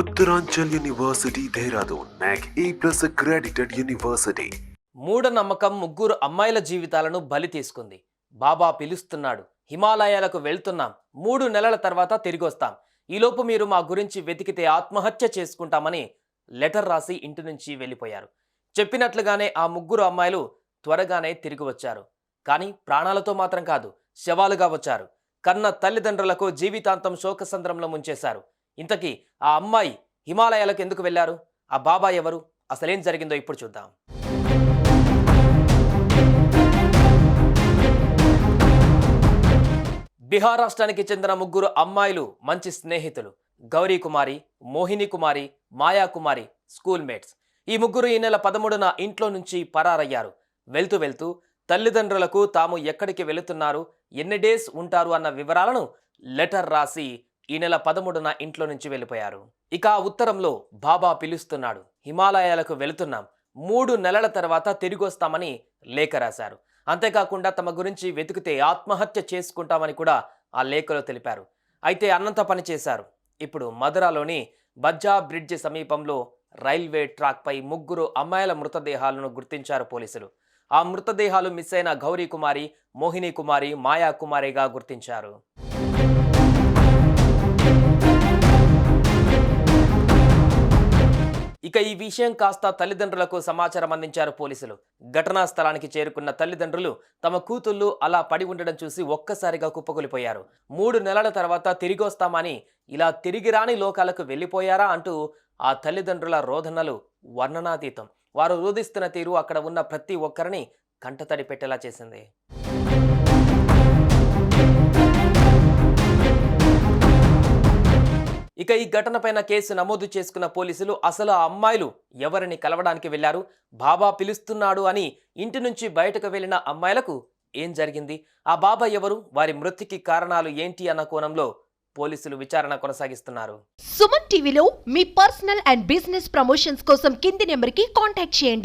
Uttaranchal university Dehradun NAC A plus accredited university. మూఢనమ్మకం ముగ్గురు అమ్మాయిల జీవితాలను బలి తీసుకుంది. బాబా పిలుస్తున్నాడు. హిమాలయాలకు వెళ్తున్నాం. మూడు నెలల తర్వాత తిరిగి వస్తాం ఈలోపు మీరు మా గురించి వెతికితే ఆత్మహత్య చేసుకుంటామని లెటర్ రాసి ఇంటి నుంచి వెళ్ళిపోయారు. చెప్పినట్లుగానే ఆ ముగ్గురు అమ్మాయిలు త్వరగానే తిరిగి వచ్చారు కానీ ప్రాణాలతో మాత్రం కాదు శవాలుగా వచ్చారు. కన్న తల్లిదండ్రులకు జీవితాంతం శోకసంద్రంలో ముంచేశారు. ఇంతకీ ఆ అమ్మాయి హిమాలయాలకు ఎందుకు వెళ్ళారు? ఆ బాబా ఎవరు? అసలేం జరిగిందో ఇప్పుడు చూద్దాం. బీహార్ రాష్ట్రానికి చెందిన ముగ్గురు అమ్మాయిలు మంచి స్నేహితులు. గౌరీ కుమారి మోహిని కుమారి మాయా కుమారి స్కూల్ మేట్స్ ఈ ముగ్గురు ఈ నెల పదమూడున ఇంట్లో నుంచి పరారయ్యారు. వెళ్తూ వెళ్తూ తల్లిదండ్రులకు తాము ఎక్కడికి వెళుతున్నారు ఎన్ని డేస్ ఉంటారు అన్న వివరాలను లెటర్ రాసి ఈ నెల పదమూడున ఇంట్లో నుంచి వెళ్ళిపోయారు. ఇక ఆ ఉత్తరంలో బాబా పిలుస్తున్నాడు. హిమాలయాలకు వెళుతున్నాం. మూడు నెలల తర్వాత తిరిగొస్తామని లేఖ రాశారు. అంతేకాకుండా తమ గురించి వెతికితే ఆత్మహత్య చేసుకుంటామని కూడా ఆ లేఖలో తెలిపారు. అయితే అన్నంత పని చేశారు. ఇప్పుడు మధురాలోని బజ్జా బ్రిడ్జ్ సమీపంలో రైల్వే ట్రాక్పై ముగ్గురు అమ్మాయిల మృతదేహాలను గుర్తించారు పోలీసులు. ఆ మృతదేహాలు మిస్ అయిన గౌరీ కుమారి మోహిని కుమారి మాయా కుమారిగా గుర్తించారు. ఇక ఈ విషయం కాస్త తల్లిదండ్రులకు సమాచారం అందించారు పోలీసులు. ఘటనా స్థలానికి చేరుకున్న తల్లిదండ్రులు తమ కూతుళ్ళు అలా పడి ఉండడం చూసి ఒక్కసారిగా కుప్పకూలిపోయారు. మూడు నెలల తర్వాత తిరిగి వస్తామని ఇలా తిరిగి రాని లోకాలకు వెళ్ళిపోయారా అంటూ ఆ తల్లిదండ్రుల రోధనలు వర్ణనాతీతం. వారు రోధిస్తున్న తీరు అక్కడ ఉన్న ప్రతి ఒక్కరిని కంటతడి పెట్టేలా చేసింది. ఇక ఈ ఘటనపైన కేసు నమోదు చేసుకున్న పోలీసులు అసలు ఆ అమ్మాయిలు ఎవరిని కలవడానికి వెళ్ళారు బాబా పిలుస్తున్నాడు అని ఇంటి నుంచి బయటకు వెళ్ళిన అమ్మాయిలకు ఏం జరిగింది? ఆ బాబా ఎవరు? వారి మృతికి కారణాలు ఏంటి అన్న కోణంలో పోలీసులు విచారణ కొనసాగిస్తున్నారు. సుమన్ టీవీలో మీ పర్సనల్ అండ్ బిజినెస్ ప్రమోషన్స్ కోసం కింది నెంబర్కి కాంటాక్ట్ చేయండి.